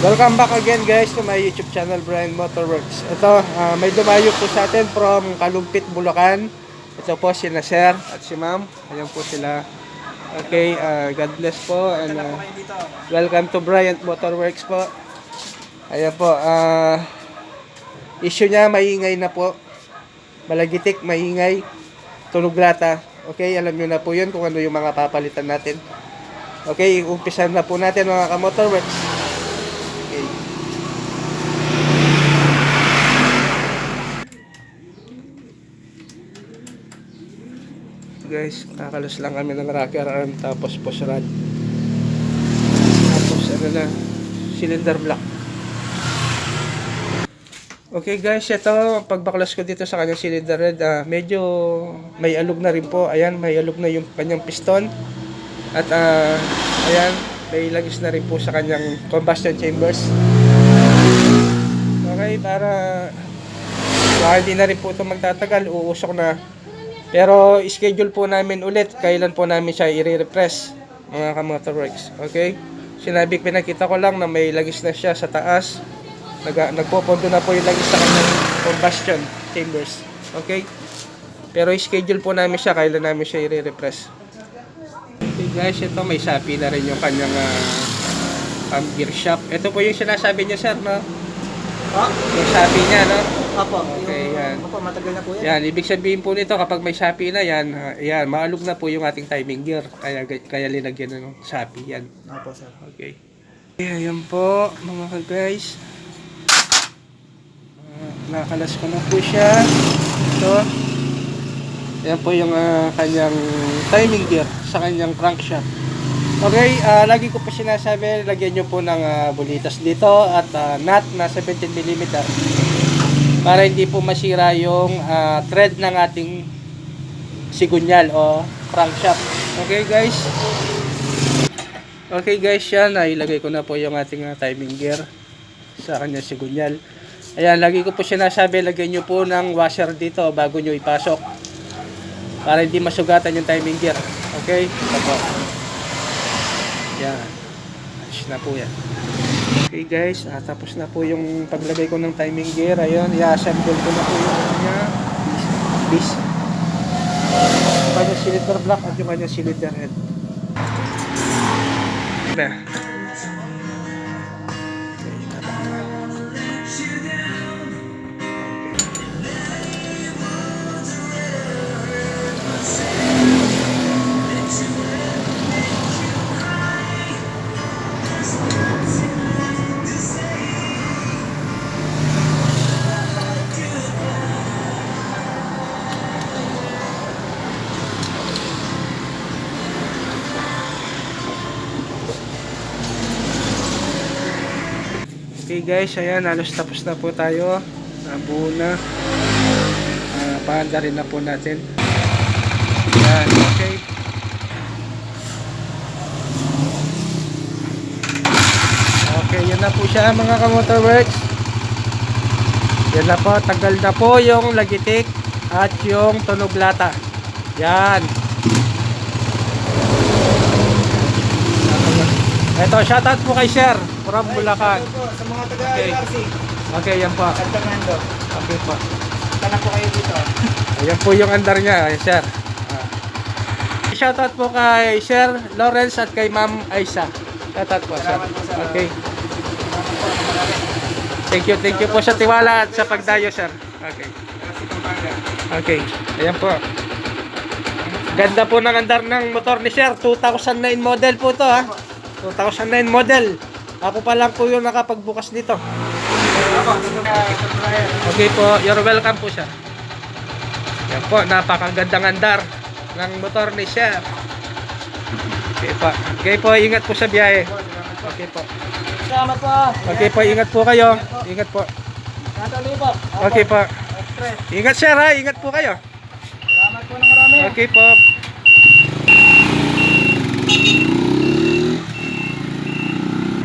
Welcome back again guys to my YouTube channel Brian Motorworks. Ito, ah, may dumayo po sa atin from Kalumpit, Bulacan. Ito po si Sir at si Ma'am. Ayan po sila. Okay, ah, God bless po and ah, welcome to Brian Motorworks po. Ayan po, ah issue niya maingay na po. Malagitik, maingay, tunog lata. Okay, alam niyo na po yun kung ano yung mga papalitan natin. Okay, umpisan na po natin mga ka-motorworks. Guys, kakalas lang kami ng rocker arm tapos push rod. Tapos ano na, cylinder block. Okay guys, ito pagbaklas ko dito sa kanyang cylinder head, ah, medyo may alog na rin po. Ayan, may alog na yung kanyang piston. At ah, ayan, may lagis na rin po sa kanyang combustion chambers. Okay, para baka hindi na rin po ito magtatagal, uusok na. Pero schedule po namin ulit kailan po namin siya i-repress mga ka-motorworks. Okay? Sinabi, pinakita ko lang na may lagis na siya sa taas. Nag, nagpopondo na po yung lagis sa kanyang combustion chambers. Okay? Pero schedule po namin siya kailan namin siya i-repress. Okay guys, ito may sapi na rin yung kanyang uh, um, gear shop. Ito po yung sinasabi niya sir, no? Ah, Yung sapi niya, no? Opo. Okay, yung, yan. Opo, matagal na po yan. Yan, ibig sabihin po nito kapag may sapi na yan, ah, yan, maalog na po yung ating timing gear. Kaya kaya linagyan na ng sapi yan. Opo, sir. Okay. Okay, ayan po mga ka-guys. Ah, nakalas ko na po siya. Ito. Ayan po yung ah, kanyang timing gear sa kanyang crankshaft. Okay, ah, lagi ko po sinasabi, lagyan nyo po ng ah, bulitas dito at ah, nut na 17mm para hindi po masira yung ah, thread ng ating sigunyal o crankshaft. Okay guys? Okay guys, yan. Nailagay ko na po yung ating ah, timing gear sa kanya sigunyal. Ayan, lagi ko po sinasabi, lagyan nyo po ng washer dito bago nyo ipasok. Para hindi masugatan yung timing gear. Okay? Ito po. Yan. Ayos na po yan. Okay guys, ah, tapos na po yung paglagay ko ng timing gear. Ayun, i-assemble ko na po yung kanya bis. Kanya cylinder block at yung kanya cylinder head. Na. Okay guys, ayan, halos tapos na po tayo. Nabuo na. Uh, paanda rin na po natin. Ayan, okay. Okay, yan na po siya mga kamotorworks. Yan na po, tagal na po yung lagitik at yung tunog lata. Yan. Ito, shoutout po kay Sir from Bulacan. Po, sa mga taga Okay. LRC. Okay, yan po. Altamando. Okay po. Tala po kayo dito. Ayan po yung andar niya, ay, Sir. Ah. Shoutout po kay Sir Lawrence at kay Ma'am Aisa. Shoutout po, Sir. Po, sir. Okay. Thank you, thank you po sa tiwala at sa pagdayo, Sir. Okay. Okay. Ayan po. Ganda po ng andar ng motor ni Sir. 2009 model po to ha. 2009 model. Ako pa lang po yung nakapagbukas nito. Okay po, you're welcome po sir. Yan po, napakagandang andar ng motor ni Chef. Okay po. Okay po, ingat po sa biyahe. Okay po. Salamat po. Okay po, ingat po kayo. Ingat po. Okay po. Ingat sir ha, ingat po kayo. Salamat po ng marami. Okay po.